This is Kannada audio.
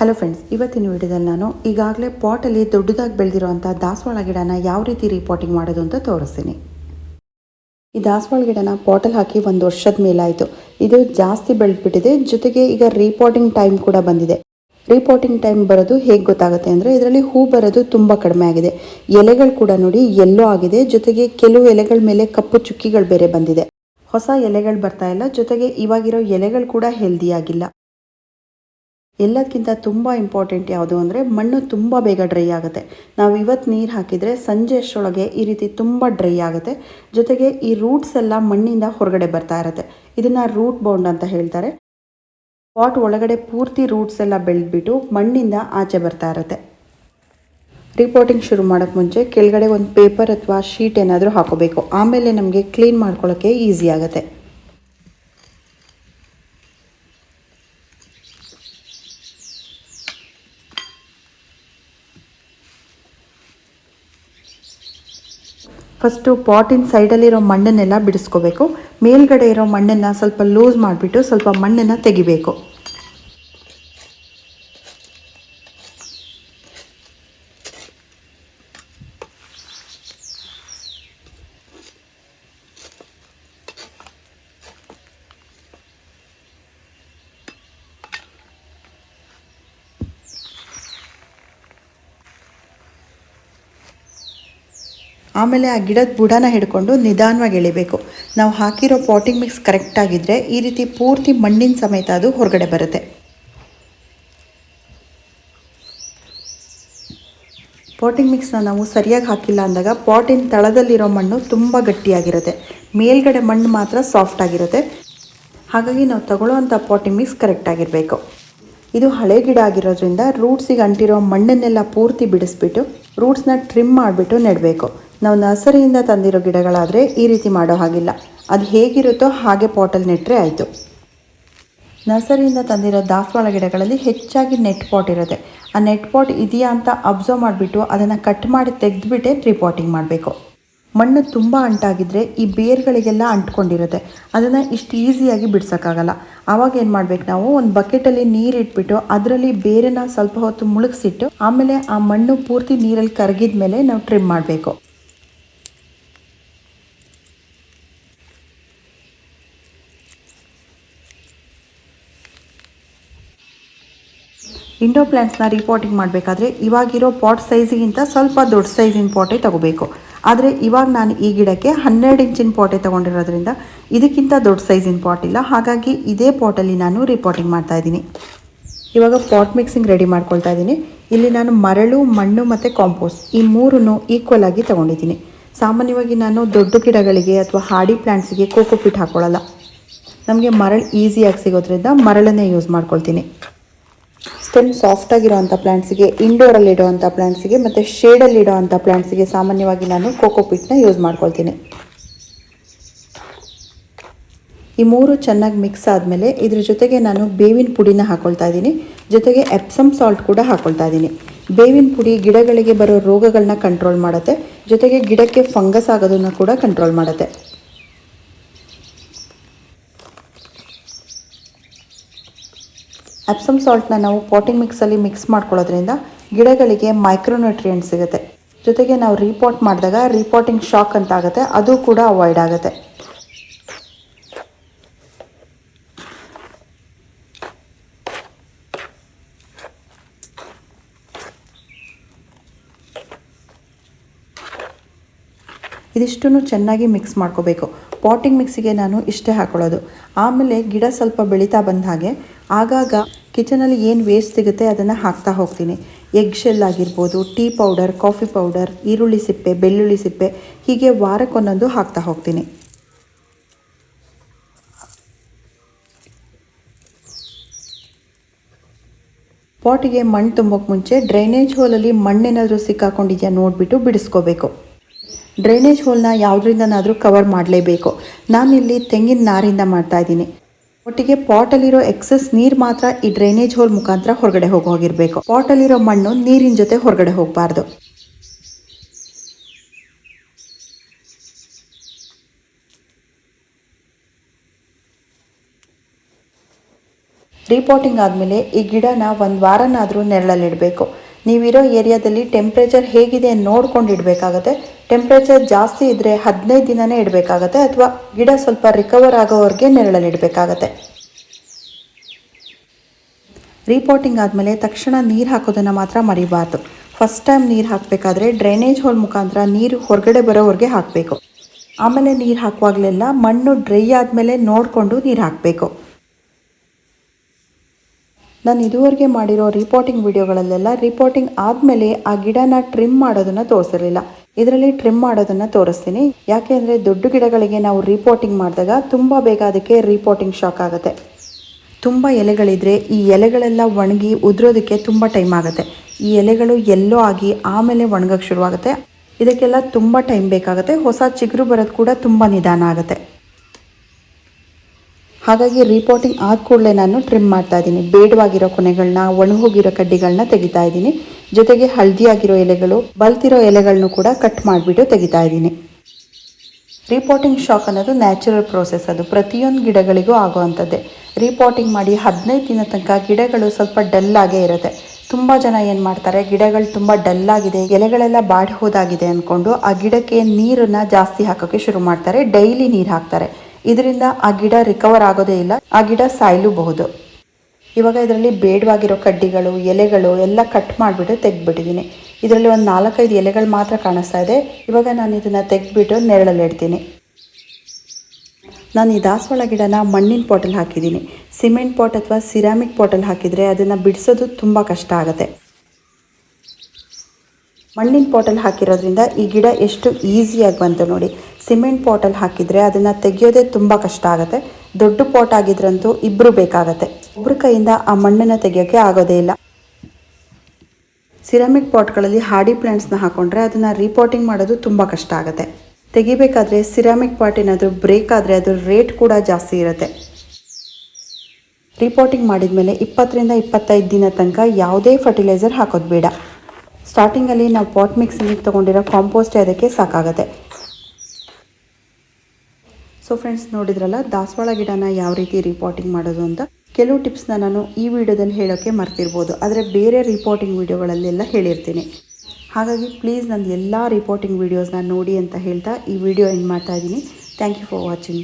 ಹಲೋ ಫ್ರೆಂಡ್ಸ್ ಇವತ್ತಿನ ವಿಡಿಯೋದಲ್ಲಿ ನಾನು ಈಗಾಗಲೇ ಪಾಟಲ್ಲಿ ದೊಡ್ಡದಾಗಿ ಬೆಳೆದಿರುವಂಥ ದಾಸವಾಳ ಗಿಡನ ಯಾವ ರೀತಿ ರಿಪೋರ್ಟಿಂಗ್ ಮಾಡೋದು ಅಂತ ತೋರಿಸ್ತೀನಿ. ಈ ದಾಸವಾಳ ಗಿಡನ ಪಾಟಲ್ಲಿ ಹಾಕಿ ಒಂದು ವರ್ಷದ ಮೇಲಾಯಿತು. ಇದು ಜಾಸ್ತಿ ಬೆಳೆದ್ಬಿಟ್ಟಿದೆ, ಜೊತೆಗೆ ಈಗ ರಿಪೋರ್ಟಿಂಗ್ ಟೈಮ್ ಕೂಡ ಬಂದಿದೆ. ರಿಪೋರ್ಟಿಂಗ್ ಟೈಮ್ ಬರೋದು ಹೇಗೆ ಗೊತ್ತಾಗುತ್ತೆ ಅಂದರೆ ಇದರಲ್ಲಿ ಹೂ ಬರೋದು ತುಂಬ ಕಡಿಮೆ ಆಗಿದೆ. ಎಲೆಗಳು ಕೂಡ ನೋಡಿ ಎಲ್ಲೋ ಆಗಿದೆ, ಜೊತೆಗೆ ಕೆಲವು ಎಲೆಗಳ ಮೇಲೆ ಕಪ್ಪು ಚುಕ್ಕಿಗಳು ಬೇರೆ ಬಂದಿದೆ. ಹೊಸ ಎಲೆಗಳು ಬರ್ತಾ ಇಲ್ಲ, ಜೊತೆಗೆ ಇವಾಗಿರೋ ಎಲೆಗಳು ಕೂಡ ಹೆಲ್ದಿ ಆಗಿಲ್ಲ. ಎಲ್ಲದಕ್ಕಿಂತ ತುಂಬ ಇಂಪಾರ್ಟೆಂಟ್ ಯಾವುದು ಅಂದರೆ ಮಣ್ಣು ತುಂಬ ಬೇಗ ಡ್ರೈ ಆಗುತ್ತೆ. ನಾವು ಇವತ್ತು ನೀರು ಹಾಕಿದರೆ ಸಂಜೆ ಅಷ್ಟರೊಳಗೆ ಈ ರೀತಿ ತುಂಬ ಡ್ರೈ ಆಗುತ್ತೆ. ಜೊತೆಗೆ ಈ ರೂಟ್ಸ್ ಎಲ್ಲ ಮಣ್ಣಿಂದ ಹೊರಗಡೆ ಬರ್ತಾ ಇರುತ್ತೆ. ಇದನ್ನು ರೂಟ್ ಬೌಂಡ್ ಅಂತ ಹೇಳ್ತಾರೆ. ಪಾಟ್ ಒಳಗಡೆ ಪೂರ್ತಿ ರೂಟ್ಸ್ ಎಲ್ಲ ಬೆಳೆದ್ಬಿಟ್ಟು ಮಣ್ಣಿಂದ ಆಚೆ ಬರ್ತಾ ಇರುತ್ತೆ. ರಿಪೋರ್ಟಿಂಗ್ ಶುರು ಮಾಡೋಕ್ಕೆ ಮುಂಚೆ ಕೆಳಗಡೆ ಒಂದು ಪೇಪರ್ ಅಥವಾ ಶೀಟ್ ಏನಾದರೂ ಹಾಕೋಬೇಕು. ಆಮೇಲೆ ನಮಗೆ ಕ್ಲೀನ್ ಮಾಡ್ಕೊಳ್ಳೋಕ್ಕೆ ಈಸಿ ಆಗುತ್ತೆ. ಫಸ್ಟು ಪಾಟಿನ ಸೈಡಲ್ಲಿರೋ ಮಣ್ಣನ್ನೆಲ್ಲ ಬಿಡಿಸ್ಕೋಬೇಕು. ಮೇಲ್ಗಡೆ ಇರೋ ಮಣ್ಣನ್ನು ಸ್ವಲ್ಪ ಲೂಸ್ ಮಾಡಿಬಿಟ್ಟು ಸ್ವಲ್ಪ ಮಣ್ಣನ್ನು ತೆಗಿಬೇಕು. ಆಮೇಲೆ ಆ ಗಿಡದ ಬುಡನ ಹಿಡ್ಕೊಂಡು ನಿಧಾನವಾಗಿ ಎಳಿಬೇಕು. ನಾವು ಹಾಕಿರೋ ಪಾಟಿಂಗ್ ಮಿಕ್ಸ್ ಕರೆಕ್ಟಾಗಿದ್ದರೆ ಈ ರೀತಿ ಪೂರ್ತಿ ಮಣ್ಣಿನ ಸಮೇತ ಅದು ಹೊರಗಡೆ ಬರುತ್ತೆ. ಪಾಟಿಂಗ್ ಮಿಕ್ಸ್ನ ನಾವು ಸರಿಯಾಗಿ ಹಾಕಿಲ್ಲ ಅಂದಾಗ ಪಾಟಿನ ತಳದಲ್ಲಿರೋ ಮಣ್ಣು ತುಂಬ ಗಟ್ಟಿಯಾಗಿರುತ್ತೆ. ಮೇಲ್ಗಡೆ ಮಣ್ಣು ಮಾತ್ರ ಸಾಫ್ಟ್ ಆಗಿರುತ್ತೆ. ಹಾಗಾಗಿ ನಾವು ತಗೊಳ್ಳೋವಂಥ ಪಾಟಿಂಗ್ ಮಿಕ್ಸ್ ಕರೆಕ್ಟಾಗಿರಬೇಕು ಇದು ಹಳೆ ಗಿಡ ಆಗಿರೋದ್ರಿಂದ ರೂಟ್ಸಿಗೆ ಅಂಟಿರೋ ಮಣ್ಣನ್ನೆಲ್ಲ ಪೂರ್ತಿ ಬಿಡಿಸ್ಬಿಟ್ಟು, ರೂಟ್ಸ್ನ ಟ್ರಿಮ್ ಮಾಡಿಬಿಟ್ಟು ನೆಡಬೇಕು. ನಾವು ನರ್ಸರಿಯಿಂದ ತಂದಿರೋ ಗಿಡಗಳಾದರೆ ಈ ರೀತಿ ಮಾಡೋ ಹಾಗಿಲ್ಲ. ಅದು ಹೇಗಿರುತ್ತೋ ಹಾಗೆ ಪಾಟಲ್ಲಿ ನೆಟ್ಟರೆ ಆಯಿತು. ನರ್ಸರಿಯಿಂದ ತಂದಿರೋ ದಾಸವಾಳ ಗಿಡಗಳಲ್ಲಿ ಹೆಚ್ಚಾಗಿ ನೆಟ್ ಪಾಟ್ ಇರುತ್ತೆ. ಆ ನೆಟ್ ಪಾಟ್ ಇದೆಯಾ ಅಂತ ಅಬ್ಸರ್ವ್ ಮಾಡಿಬಿಟ್ಟು ಅದನ್ನು ಕಟ್ ಮಾಡಿ ತೆಗೆದುಬಿಟ್ಟೆ ಟ್ರಿಪಾಟಿಂಗ್ ಮಾಡಬೇಕು. ಮಣ್ಣು ತುಂಬ ಅಂಟಾಗಿದ್ದರೆ ಈ ಬೇರ್ಗಳಿಗೆಲ್ಲ ಅಂಟ್ಕೊಂಡಿರುತ್ತೆ. ಅದನ್ನು ಇಷ್ಟು ಈಸಿಯಾಗಿ ಬಿಡ್ಸೋಕ್ಕಾಗಲ್ಲ. ಆವಾಗ ಏನು ಮಾಡ್ಬೇಕು ನಾವು? ಒಂದು ಬಕೆಟಲ್ಲಿ ನೀರು ಇಟ್ಬಿಟ್ಟು ಅದರಲ್ಲಿ ಬೇರನ್ನ ಸ್ವಲ್ಪ ಹೊತ್ತು ಮುಳುಗಿಸಿಟ್ಟು ಆಮೇಲೆ ಆ ಮಣ್ಣು ಪೂರ್ತಿ ನೀರಲ್ಲಿ ಕರಗಿದ ಮೇಲೆ ನಾವು ಟ್ರಿಮ್ ಮಾಡಬೇಕು. ಇಂಡೋ ಪ್ಲ್ಯಾಂಟ್ಸ್ನ ರಿಪೋರ್ಟಿಂಗ್ ಮಾಡಬೇಕಾದ್ರೆ ಇವಾಗಿರೋ ಪಾಟ್ ಸೈಜಿಗಿಂತ ಸ್ವಲ್ಪ ದೊಡ್ಡ ಸೈಜಿನ ಪಾಟೇ ತಗೋಬೇಕು. ಆದರೆ ಇವಾಗ ನಾನು ಈ ಗಿಡಕ್ಕೆ ಹನ್ನೆರಡು ಇಂಚಿನ ಪಾಟೆ ತೊಗೊಂಡಿರೋದ್ರಿಂದ ಇದಕ್ಕಿಂತ ದೊಡ್ಡ ಸೈಜಿನ ಪಾಟ್ ಇಲ್ಲ. ಹಾಗಾಗಿ ಇದೇ ಪಾಟಲ್ಲಿ ನಾನು ರಿಪೋರ್ಟಿಂಗ್ ಮಾಡ್ತಾ ಇದ್ದೀನಿ. ಇವಾಗ ಪಾಟ್ ಮಿಕ್ಸಿಂಗ್ ರೆಡಿ ಮಾಡ್ಕೊಳ್ತಾ ಇದ್ದೀನಿ. ಇಲ್ಲಿ ನಾನು ಮರಳು, ಮಣ್ಣು ಮತ್ತು ಕಾಂಪೋಸ್ಟ್ ಈ ಮೂರನ್ನು ಈಕ್ವಲ್ ಆಗಿ ತೊಗೊಂಡಿದ್ದೀನಿ. ಸಾಮಾನ್ಯವಾಗಿ ನಾನು ದೊಡ್ಡ ಗಿಡಗಳಿಗೆ ಅಥವಾ ಹಾಡಿ ಪ್ಲ್ಯಾಂಟ್ಸ್ಗೆ ಕೋಕೋ ಪಿಟ್ ಹಾಕ್ಕೊಳ್ಳಲ್ಲ ನಮಗೆ ಮರಳು ಈಸಿಯಾಗಿ ಸಿಗೋದ್ರಿಂದ ಮರಳನ್ನೇ ಯೂಸ್ ಮಾಡ್ಕೊಳ್ತೀನಿ. ಸ್ಟೆಮ್ ಸಾಫ್ಟ್ ಆಗಿರುವಂಥ ಪ್ಲ್ಯಾಂಟ್ಸಿಗೆ ಇಂಡೋರಲ್ಲಿ ಇಡೋವಂಥ ಪ್ಲ್ಯಾಂಟ್ಸಿಗೆ ಮತ್ತು ಶೇಡಲ್ಲಿ ಇಡೋವಂಥ ಪ್ಲ್ಯಾಂಟ್ಸಿಗೆ ಸಾಮಾನ್ಯವಾಗಿ ನಾನು ಕೋಕೋ ಪಿಟ್ನ ಯೂಸ್ ಮಾಡ್ಕೊಳ್ತೀನಿ. ಈ ಮೂರು ಚೆನ್ನಾಗಿ ಮಿಕ್ಸ್ ಆದಮೇಲೆ ಇದ್ರ ಜೊತೆಗೆ ನಾನು ಬೇವಿನ ಪುಡಿನ ಹಾಕೊಳ್ತಾ ಇದ್ದೀನಿ. ಜೊತೆಗೆ ಎಪ್ಸಮ್ ಸಾಲ್ಟ್ ಕೂಡ ಹಾಕೊಳ್ತಾ ಇದ್ದೀನಿ. ಬೇವಿನ ಪುಡಿ ಗಿಡಗಳಿಗೆ ಬರೋ ರೋಗಗಳನ್ನ ಕಂಟ್ರೋಲ್ ಮಾಡುತ್ತೆ. ಜೊತೆಗೆ ಗಿಡಕ್ಕೆ ಫಂಗಸ್ ಆಗೋದನ್ನು ಕೂಡ ಕಂಟ್ರೋಲ್ ಮಾಡುತ್ತೆ. ಅಪ್ಸಮ್ ಸಾಲ್ಟ್ನ ನಾವು ಪಾಟಿಂಗ್ ಮಿಕ್ಸಲ್ಲಿ ಮಿಕ್ಸ್ ಮಾಡ್ಕೊಳ್ಳೋದ್ರಿಂದ ಗಿಡಗಳಿಗೆ ಮೈಕ್ರೋನ್ಯೂಟ್ರಿಯೆಂಟ್ ಸಿಗುತ್ತೆ. ಜೊತೆಗೆ ನಾವು ರೀಪಾಟ್ ಮಾಡಿದಾಗ ರೀಪಾಟಿಂಗ್ ಶಾಕ್ ಅಂತ ಆಗುತ್ತೆ. ಅದು ಕೂಡ ಅವಾಯ್ಡ್ ಆಗುತ್ತೆ. ಇದಿಷ್ಟನ್ನು ಚೆನ್ನಾಗಿ ಮಿಕ್ಸ್ ಮಾಡ್ಕೋಬೇಕು. ಪಾಟಿಂಗ್ ಮಿಕ್ಸಿಗೆ ನಾನು ಇಷ್ಟೇ ಹಾಕೊಳ್ಳೋದು. ಆಮೇಲೆ ಗಿಡ ಸ್ವಲ್ಪ ಬೆಳೀತಾ ಬಂದ ಹಾಗೆ ಆಗಾಗ ಕಿಚನಲ್ಲಿ ಏನು ವೇಸ್ಟ್ ಸಿಗುತ್ತೆ ಅದನ್ನು ಹಾಕ್ತಾ ಹೋಗ್ತೀನಿ. ಎಗ್ ಶೆಲ್ ಆಗಿರ್ಬೋದು ಟೀ ಪೌಡರ್ ಕಾಫಿ ಪೌಡರ್ ಈರುಳ್ಳಿ ಸಿಪ್ಪೆ, ಬೆಳ್ಳುಳ್ಳಿ ಸಿಪ್ಪೆ, ಹೀಗೆ ವಾರಕ್ಕೊಂದೊಂದು ಹಾಕ್ತಾ ಹೋಗ್ತೀನಿ. ಪಾಟಿಗೆ ಮಣ್ಣು ತುಂಬೋಕೆ ಮುಂಚೆ ಡ್ರೈನೇಜ್ ಹೋಲಲ್ಲಿ ಮಣ್ಣೇನಾದರೂ ಸಿಕ್ಕಾಕೊಂಡಿದೆಯಾ ನೋಡಿಬಿಟ್ಟು ಬಿಡಿಸ್ಕೋಬೇಕು. ಡ್ರೈನೇಜ್ ಹೋಲ್ನ ಯಾವುದರಿಂದನಾದರೂ ಕವರ್ ಮಾಡಲೇಬೇಕು. ನಾನಿಲ್ಲಿ ತೆಂಗಿನ ನಾರಿಂದ ಮಾಡ್ತಾ ಇದ್ದೀನಿ. ಒಟ್ಟಿಗೆ ಪಾಟಲ್ಲಿರೋ ಎಕ್ಸಸ್ ನೀರು ಮಾತ್ರ ಈ ಡ್ರೈನೇಜ್ ಹೋಲ್ ಮುಖಾಂತರ ಹೊರಗಡೆ ಹೋಗೋಗಿರಬೇಕು ಪಾಟಲ್ಲಿರೋ ಮಣ್ಣು ನೀರಿನ ಜೊತೆ ಹೊರಗಡೆ ಹೋಗಬಾರ್ದು. ರಿಪೋರ್ಟಿಂಗ್ ಆದಮೇಲೆ ಈ ಗಿಡನ ಒಂದು ವಾರನಾದರೂ ನೆರಳಲ್ಲಿಡಬೇಕು. ನೀವಿರೋ ಏರಿಯಾದಲ್ಲಿ ಟೆಂಪ್ರೇಚರ್ ಹೇಗಿದೆ ನೋಡ್ಕೊಂಡು ಇಡಬೇಕಾಗತ್ತೆ ಟೆಂಪ್ರೇಚರ್ ಜಾಸ್ತಿ ಇದ್ದರೆ ಹದಿನೈದು ದಿನನೇ ಇಡಬೇಕಾಗತ್ತೆ ಅಥವಾ ಗಿಡ ಸ್ವಲ್ಪ ರಿಕವರ್ ಆಗೋವರೆಗೆ ನೆರಳಲ್ಲಿ ಇಡಬೇಕಾಗತ್ತೆ. ರಿಪೋರ್ಟಿಂಗ್ ಆದಮೇಲೆ ತಕ್ಷಣ ನೀರು ಹಾಕೋದನ್ನು ಮಾತ್ರ ಮರಿಬಾರ್ದು. ಫಸ್ಟ್ ಟೈಮ್ ನೀರು ಹಾಕಬೇಕಾದ್ರೆ ಡ್ರೈನೇಜ್ ಹೋಲ್ ಮುಖಾಂತರ ನೀರು ಹೊರಗಡೆ ಬರೋವರೆಗೆ ಹಾಕಬೇಕು. ಆಮೇಲೆ ನೀರು ಹಾಕುವಾಗಲೆಲ್ಲ ಮಣ್ಣು ಡ್ರೈ ಆದಮೇಲೆ ನೋಡಿಕೊಂಡು ನೀರು ಹಾಕಬೇಕು. ನಾನು ಇದುವರೆಗೆ ಮಾಡಿರೋ ರಿಪೋರ್ಟಿಂಗ್ ವಿಡಿಯೋಗಳಲ್ಲೆಲ್ಲ ರಿಪೋರ್ಟಿಂಗ್ ಆದಮೇಲೆ ಆ ಗಿಡನ ಟ್ರಿಮ್ ಮಾಡೋದನ್ನು ತೋರಿಸಿರಲಿಲ್ಲ. ಇದರಲ್ಲಿ ಟ್ರಿಮ್ ಮಾಡೋದನ್ನು ತೋರಿಸ್ತೀನಿ. ಯಾಕೆ ಅಂದರೆ ದೊಡ್ಡ ಗಿಡಗಳಿಗೆ ನಾವು ರಿಪೋರ್ಟಿಂಗ್ ಮಾಡಿದಾಗ ತುಂಬ ಬೇಗ ಅದಕ್ಕೆ ರಿಪೋರ್ಟಿಂಗ್ ಶಾಕ್ ಆಗುತ್ತೆ. ತುಂಬ ಎಲೆಗಳಿದ್ರೆ ಈ ಎಲೆಗಳೆಲ್ಲ ಒಣಗಿ ಉದುರೋದಕ್ಕೆ ತುಂಬ ಟೈಮ್ ಆಗುತ್ತೆ. ಈ ಎಲೆಗಳು ಎಲ್ಲೋ ಆಗಿ ಆಮೇಲೆ ಒಣಗಕ್ಕೆ ಶುರುವಾಗುತ್ತೆ. ಇದಕ್ಕೆಲ್ಲ ತುಂಬ ಟೈಮ್ ಬೇಕಾಗುತ್ತೆ. ಹೊಸ ಚಿಗುರು ಬರೋದು ಕೂಡ ತುಂಬ ನಿಧಾನ ಆಗುತ್ತೆ. ಹಾಗಾಗಿ ರಿಪೋರ್ಟಿಂಗ್ ಆದ ಕೂಡಲೇ ನಾನು ಟ್ರಿಮ್ ಮಾಡ್ತಾ ಇದ್ದೀನಿ. ಬೇಡವಾಗಿರೋ ಕೊನೆಗಳನ್ನ ಒಣಗೋಗಿರೋ ಕಡ್ಡಿಗಳನ್ನ ತೆಗಿತಾ ಇದ್ದೀನಿ. ಜೊತೆಗೆ ಹಳದಿಯಾಗಿರೋ ಎಲೆಗಳು, ಬಲ್ತಿರೋ ಎಲೆಗಳನ್ನು ಕೂಡ ಕಟ್ ಮಾಡಿಬಿಟ್ಟು ತೆಗಿತಾ ಇದ್ದೀನಿ. ರಿಪೋರ್ಟಿಂಗ್ ಶಾಕ್ ಅನ್ನೋದು ನ್ಯಾಚುರಲ್ ಪ್ರೋಸೆಸ್ ಅದು. ಪ್ರತಿಯೊಂದು ಗಿಡಗಳಿಗೂ ಆಗುವಂಥದ್ದೇ ರಿಪೋರ್ಟಿಂಗ್ ಮಾಡಿ ಹದಿನೈದು ದಿನ ತನಕ ಗಿಡಗಳು ಸ್ವಲ್ಪ ಡಲ್ ಆಗೇ ಇರುತ್ತೆ. ತುಂಬ ಜನ ಏನು ಮಾಡ್ತಾರೆ, ಗಿಡಗಳು ತುಂಬ ಡಲ್ ಆಗಿದೆ, ಎಲೆಗಳೆಲ್ಲ ಬಾಡಿ ಹೋದಾಗಿದೆ ಅಂದ್ಕೊಂಡು ಆ ಗಿಡಕ್ಕೆ ನೀರನ್ನು ಜಾಸ್ತಿ ಹಾಕೋಕ್ಕೆ ಶುರು ಮಾಡ್ತಾರೆ, ಡೈಲಿ ನೀರು ಹಾಕ್ತಾರೆ. ಇದರಿಂದ ಆ ಗಿಡ ರಿಕವರ್ ಆಗೋದೇ ಇಲ್ಲ, ಆ ಗಿಡ ಸಾಯಲೂಬಹುದು. ಇವಾಗ ಇದರಲ್ಲಿ ಬೇಡವಾಗಿರೋ ಕಡ್ಡಿಗಳು, ಎಲೆಗಳು ಎಲ್ಲ ಕಟ್ ಮಾಡಿಬಿಟ್ಟು ತೆಗೆದ್ಬಿಟ್ಟಿದ್ದೀನಿ. ಇದರಲ್ಲಿ ಒಂದು ನಾಲ್ಕೈದು ಎಲೆಗಳು ಮಾತ್ರ ಕಾಣಿಸ್ತಾ ಇದೆ. ಇವಾಗ ನಾನು ಇದನ್ನು ತೆಗೆದ್ಬಿಟ್ಟು ನೆರಳಲ್ಲಿ ಇಡ್ತೀನಿ. ನಾನು ಈ ದಾಸವಾಳ ಗಿಡನ ಮಣ್ಣಿನ ಪಾಟಲ್ಲಿ ಹಾಕಿದ್ದೀನಿ. ಸಿಮೆಂಟ್ ಪಾಟ್ ಅಥವಾ ಸಿರಾಮಿಕ್ ಪಾಟಲ್ಲಿ ಹಾಕಿದರೆ ಅದನ್ನು ಬಿಡಿಸೋದು ತುಂಬ ಕಷ್ಟ ಆಗುತ್ತೆ. ಮಣ್ಣಿನ ಪಾಟಲ್ಲಿ ಹಾಕಿರೋದ್ರಿಂದ ಈ ಗಿಡ ಎಷ್ಟು ಈಸಿಯಾಗಿ ಬಂತು ನೋಡಿ. ಸಿಮೆಂಟ್ ಪಾಟಲ್ಲಿ ಹಾಕಿದರೆ ಅದನ್ನು ತೆಗೆಯೋದೇ ತುಂಬ ಕಷ್ಟ ಆಗುತ್ತೆ. ದೊಡ್ಡ ಪಾಟ್ ಆಗಿದ್ರಂತೂ ಇಬ್ಬರು ಬೇಕಾಗತ್ತೆ. ಒಬ್ಬರ ಕೈಯಿಂದ ಆ ಮಣ್ಣನ್ನು ತೆಗೆಯೋಕ್ಕೆ ಆಗೋದೇ ಇಲ್ಲ. ಸಿರಾಮಿಕ್ ಪಾಟ್ಗಳಲ್ಲಿ ಹಾಡಿ ಪ್ಲಾಂಟ್ಸ್ನ ಹಾಕೊಂಡ್ರೆ ಅದನ್ನು ರೀಪಾಟಿಂಗ್ ಮಾಡೋದು ತುಂಬ ಕಷ್ಟ ಆಗುತ್ತೆ. ತೆಗಿಬೇಕಾದ್ರೆ ಸಿರಾಮಿಕ್ ಪಾಟ್ ಏನಾದರೂ ಬ್ರೇಕ್ ಆದರೆ ಅದ್ರ ರೇಟ್ ಕೂಡ ಜಾಸ್ತಿ ಇರುತ್ತೆ. ರಿಪೋರ್ಟಿಂಗ್ ಮಾಡಿದ್ಮೇಲೆ ಇಪ್ಪತ್ತರಿಂದ ಇಪ್ಪತ್ತೈದು ದಿನ ತನಕ ಯಾವುದೇ ಫರ್ಟಿಲೈಸರ್ ಹಾಕೋದು ಬೇಡ. ಸ್ಟಾರ್ಟಿಂಗಲ್ಲಿ ನಾವು ಪಾಟ್ ಮಿಕ್ಸಿಂಗ್ ತೊಗೊಂಡಿರೋ ಕಾಂಪೋಸ್ಟ್ ಅದಕ್ಕೆ ಸಾಕಾಗುತ್ತೆ. ಸೊ ಫ್ರೆಂಡ್ಸ್ ನೋಡಿದ್ರಲ್ಲ ದಾಸವಾಳ ಗಿಡನ ಯಾವ ರೀತಿ ರಿಪೋರ್ಟಿಂಗ್ ಮಾಡೋದು ಅಂತ? ಕೆಲವು ಟಿಪ್ಸ್ನ ನಾನು ಈ ವಿಡಿಯೋದಲ್ಲಿ ಹೇಳೋಕ್ಕೆ ಮರ್ತಿರ್ಬೋದು, ಆದರೆ ಬೇರೆ ರಿಪೋರ್ಟಿಂಗ್ ವಿಡಿಯೋಗಳಲ್ಲೆಲ್ಲ ಹೇಳಿರ್ತೀನಿ. ಹಾಗಾಗಿ ಪ್ಲೀಸ್ ನನ್ನ ಎಲ್ಲ ರಿಪೋರ್ಟಿಂಗ್ ವೀಡಿಯೋಸ್ನ ನೋಡಿ ಅಂತ ಹೇಳ್ತಾ ಈ ವಿಡಿಯೋ ಎಂಡ್ ಮಾಡ್ತಾ ಇದ್ದೀನಿ. Thank you for watching